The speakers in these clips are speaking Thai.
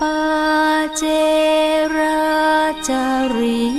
ปาเจราจริยาโห ย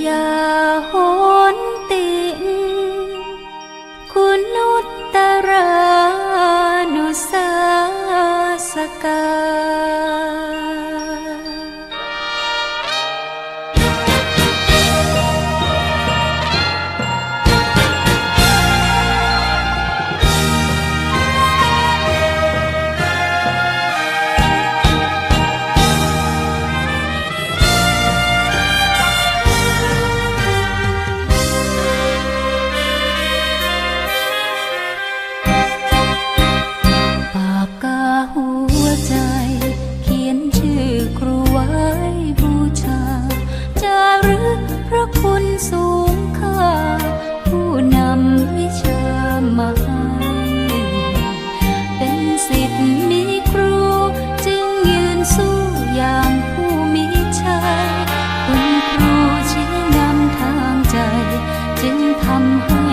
จึงทำให้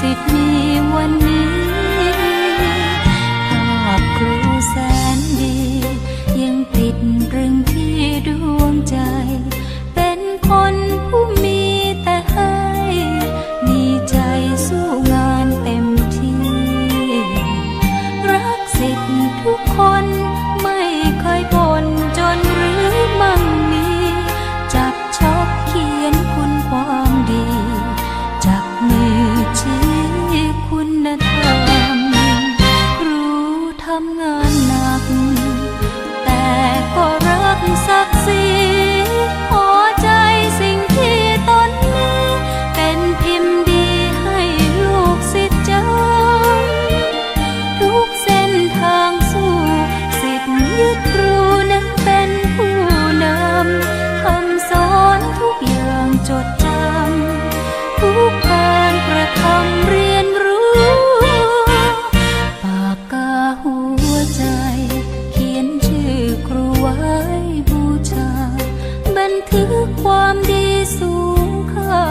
สิทธิ์มีวันนี้ ถือความดีสูงค่า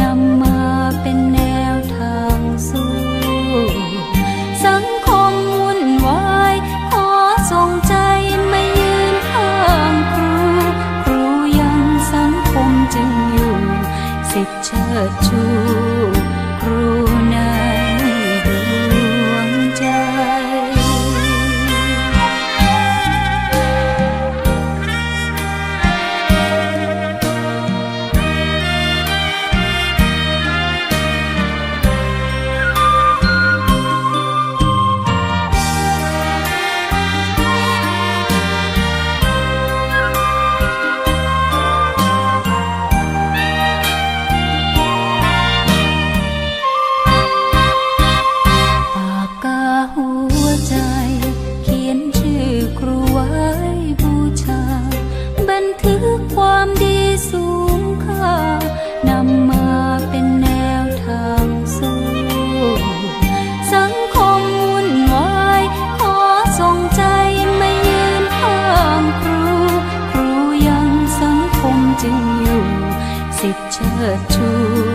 นำมาเป็นแนวทางสู้ สังคมวุ่นวายขอส่งใจไม่ยืนข้งครู ครูยังสังคมจึงอยู่ สิทธิเชิดชู touch